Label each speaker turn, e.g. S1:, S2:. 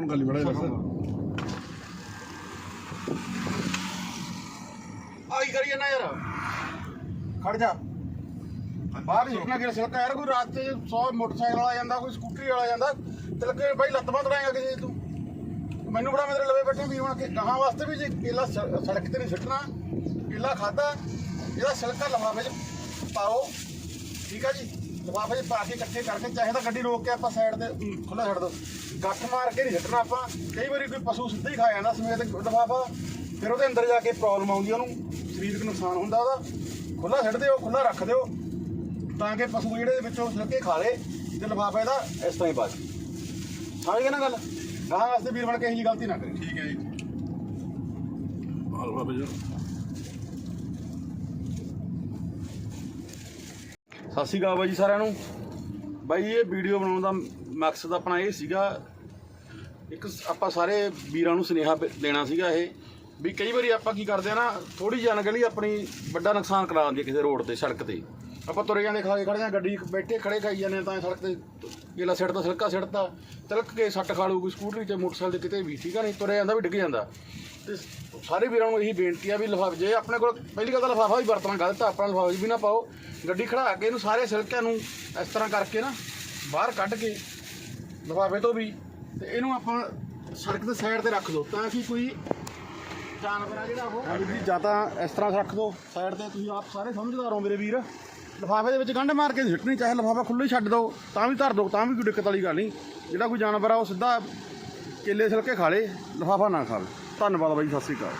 S1: ਨੂੰ ਗੱਲ ਬੜਾ
S2: ਆਈ ਕਰੀ ਨਾ ਯਾਰ। ਖੜ ਜਾ। ਬਾਹਰ ਸੁੱਟਣਾ ਕਿ ਸਿਲਕਾ ਯਾਰ ਕੋਈ ਰਾਤ ਤੇ 100 ਮੋਟਰਸਾਈਕਲ ਵਾਲਾ ਜਾਂਦਾ, ਕੋਈ ਸਕੂਟਰੀ ਵਾਲਾ ਜਾਂਦਾ, ਤੇ ਲੱਗੇ ਬਾਈ ਲੱਤ ਬੰਦ ਲਾਏਗਾ ਕਿਸੇ ਦੀ ਤੂੰ। ਮੈਨੂੰ ਬੜਾ ਮੇਰੇ ਲਵੇ ਬੈਠੇ ਵੀ ਹੁਣ ਕਿ ਗਾਹਾਂ ਵਾਸਤੇ ਵੀ ਜੇ ਕੇਲਾ ਸੜਕ ਤੇ ਨਹੀਂ ਸੁੱਟਣਾ ਕੇਲਾ ਖਾਦਾ ਇਹਦਾ ਸਿਲਕਾ ਲਫਾਫੇ 'ਚ ਪਾਓ। ਠੀਕ ਆ ਜੀ? ਲਫਾਫੇ ਪਾ ਕੇ ਇਕੱਠੇ ਕਰਕੇ ਚਾਹੇ ਤਾਂ ਗੱਡੀ ਰੋਕ ਕੇ ਆਪਾਂ ਸਾਈਡ ਤੇ ਖੁੱਲਾ ਛੱਡ ਦੋ। ਗੱਠ ਮਾਰ ਕੇ ਨਹੀਂ ਛੱਡਣਾ ਆਪਾਂ। ਕਈ ਵਾਰੀ ਕੋਈ ਪਸ਼ੂ ਸਿੱਧਾ ਹੀ ਖਾ ਜਾਂਦਾ ਸਮੇਤ ਲਫਾਫਾ। ਫਿਰ ਉਹਦੇ ਅੰਦਰ ਜਾ ਕੇ ਪ੍ਰੋਬਲਮ ਆਉਂਦੀ ਉਹਨੂੰ। ਸਰੀਰਕ ਨੁਕਸਾਨ ਹੁੰਦਾ ਉਹਦਾ। ਖੁੱਲਾ ਛੱਡ ਦਿਓ ਖੁੱਲਾ ਰੱਖ ਦਿਓ। ਤਾਂ ਕਿ ਪਸ਼ੂ ਜਿਹੜੇ ਵਿੱਚੋਂ ਸਿਲਕੇ ਖਾ ਲੇ ਤੇ ਲਫਾਫਾ ਇਹਦਾ ਇਸ ਤਰ੍ਹਾਂ ਹੀ ਬਚ ਸਮਝ ਗਏ ਨਾ ਗੱਲ? ਗਾਹਾਂ ਵਾਸਤੇ ਵੀਰ ਬਣ ਕੇ ਇਹੀ ਗਲਤੀ ਨਾ ਕਰੇ
S1: ਠੀਕ ਹੈ ਜੀ। ਹਾਲ ਬਾਬਾ ਜੀ।
S2: ਸਤਿ ਸ਼੍ਰੀ ਅਕਾਲ ਬਾਈ ਜੀ ਸਾਰਿਆਂ ਨੂੰ। ਬਾਈ, ਇਹ ਵੀਡੀਓ ਬਣਾਉਣ ਦਾ ਮਕਸਦ ਆਪਣਾ ਇਹ ਸੀਗਾ, ਇੱਕ ਆਪਾਂ ਸਾਰੇ ਵੀਰਾਂ ਨੂੰ ਸੁਨੇਹਾ ਦੇਣਾ ਸੀਗਾ ਇਹ, ਵੀ ਕਈ ਵਾਰੀ ਆਪਾਂ ਕੀ ਕਰਦੇ ਆ ਨਾ ਥੋੜੀ ਜਿਹੀ ਅਣਗਹਿਲੀ ਆਪਣੀ ਵੱਡਾ ਨੁਕਸਾਨ ਕਰਾ ਦਿੰਦੀ ਕਿਸੇ ਰੋਡ ਤੇ, ਸੜਕ ਤੇ। ਆਪਾਂ ਤੁਰੇ ਜਾਂਦੇ, ਖਾ ਕੇ ਖੜੇ ਜਾਂ ਗੱਡੀ ਬੈਠੇ ਖੜੇ ਖਾਈ ਜਾਂਦੇ ਹਾਂ ਤਾਂ ਸੜਕ ਤੇ ਗੇਲਾ ਸਿੱਟਦਾ, ਸਿਲਕਾ ਸਿੱਟਦਾ, ਤਲਕ ਕੇ ਸੱਟ ਖਾ ਲੂਗੀ ਸਕੂਟਰੀ ਤੇ ਮੋਟਰਸਾਈਕਲ ਤੇ ਕਿਤੇ ਵੀ, ਠੀਕ ਆ ਨਹੀਂ ਤੁਰੇ ਜਾਂਦਾ ਵੀ ਡਿੱਗ ਜਾਂਦਾ। ਤੇ ਸਾਰੇ ਵੀਰਾਂ ਨੂੰ ਇਹੀ ਬੇਨਤੀ ਆ ਵੀ ਲਿਫਾਫੇ, ਜੇ ਆਪਣੇ ਕੋਲ ਪਹਿਲੀ ਗੱਲ ਤਾਂ ਲਿਫਾਫਾ ਵੀ ਵਰਤਣਾ ਗਲਤ ਆ, ਆਪਣਾ ਲਿਫਾਫੇ ਵੀ ਨਾ ਪਾਓ, ਗੱਡੀ ਖੜਾ ਕੇ ਇਹਨੂੰ ਸਾਰੇ ਸਿਲਕਿਆਂ ਨੂੰ ਇਸ ਤਰ੍ਹਾਂ ਕਰਕੇ ਨਾ ਬਾਹਰ ਕੱਢ ਕੇ ਲਿਫਾਫੇ ਤੋਂ ਵੀ ਤੇ ਇਹਨੂੰ ਆਪਾਂ ਸੜਕ ਦੇ ਸਾਈਡ ਤੇ ਰੱਖ ਦਿਓ ਤਾਂ ਕਿ ਕੋਈ ਜਾਨਵਰ ਆ ਜਿਹੜਾ ਉਹ ਜੀ, ਜਾਂ ਤਾਂ ਇਸ ਤਰ੍ਹਾਂ ਰੱਖ ਦਿਓ ਸਾਈਡ ਤੇ ਤੁਸੀਂ ਆਪ ਸਾਰੇ ਸਮਝਦਾਰ ਹੋ ਮੇਰੇ ਵੀਰ। ਲਿਫਾਫੇ ਦੇ ਵਿੱਚ ਗੰਢ ਮਾਰ ਕੇ ਸਿੱਟਣੀ, ਚਾਹੇ ਲਿਫਾਫਾ ਖੁੱਲ੍ਹਾ ਹੀ ਛੱਡ ਦਿਓ ਤਾਂ ਵੀ ਧਰ ਦਿਓ ਤਾਂ ਵੀ ਕੋਈ ਦਿੱਕਤ ਵਾਲੀ ਗੱਲ ਨਹੀਂ। ਜਿਹੜਾ ਕੋਈ ਜਾਨਵਰ ਆ, ਉਹ ਸਿੱਧਾ ਕੇਲੇ ਛਿਲਕੇ ਖਾ ਲੇ, ਲਿਫਾਫਾ ਨਾ ਖਾ ਖਾਵੇ ਧੰਨਵਾਦ ਬਾਈ ਸਤਿ ਸ਼੍ਰੀ ਅਕਾਲ।